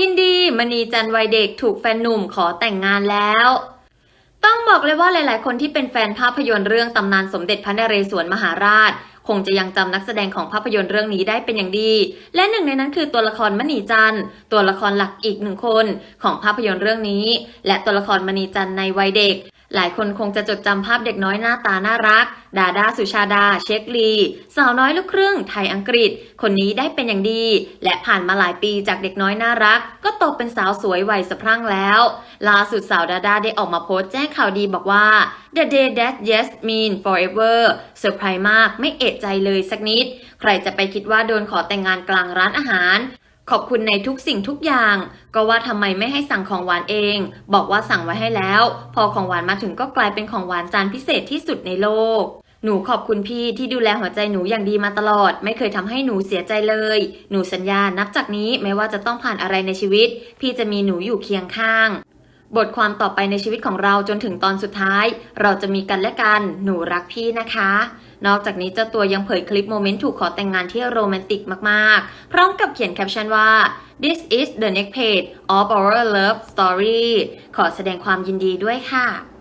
ยินดีมณีจันวัยเด็กถูกแฟนหนุ่มขอแต่งงานแล้ว ต้องบอกเลยว่าหลาย ๆ คนที่เป็นแฟนภาพยนตร์เรื่องตำนานสมเด็จพระนเรศวรมหาราช คงจะยังจำนักแสดงของภาพยนตร์เรื่องนี้ได้เป็นอย่างดี และหนึ่งในนั้นคือตัวละครมณีจันตัวละครหลักอีกหนึ่งคนของภาพยนตร์เรื่องนี้ และตัวละครมณีจันในวัยเด็ก หลายคนคงจะจดจำภาพเด็กน้อยหน้าตาน่ารัก ดาดาสุชาดา เช็คลี สาวน้อยลูกครึ่ง ไทยอังกฤษ คนนี้ได้เป็นอย่างดี และผ่านมาหลายปีจากเด็กน้อยน่ารัก ก็โตเป็นสาวสวยวัยสะพรั่งแล้ว ล่าสุดสาวดาดาได้ออกมาโพสต์แจ้งข่าวดีบอกว่า The day that yes mean forever เซอร์ไพรส์มากไม่เอะใจเลยสักนิด ใครจะไปคิดว่าโดนขอแต่งงานกลางร้านอาหาร ขอบคุณในทุกสิ่งทุกอย่าง ก็ว่าทำไมไม่ให้สั่งของหวานเอง บอกว่าสั่งไว้ให้แล้ว พอของหวานมาถึงก็กลายเป็นของหวานจานพิเศษที่สุดในโลก หนูขอบคุณพี่ที่ดูแลหัวใจหนูอย่างดีมาตลอด ไม่เคยทำให้หนูเสียใจเลย หนูสัญญานับจากนี้ไม่ว่าจะต้องผ่านอะไรในชีวิต พี่จะมีหนูอยู่เคียงข้าง บทความต่อไปในชีวิตของเราจนถึงตอนสุดท้าย เราจะมีกันและกัน หนูรักพี่นะคะ นอกจากนี้เจ้าตัวยังเผยคลิปโมเมนต์ถูกขอแต่งงานที่โรแมนติกมากๆ พร้อมกับเขียนแคปชั่นว่า this is the next page of our love story ขอแสดงความยินดีด้วยค่ะ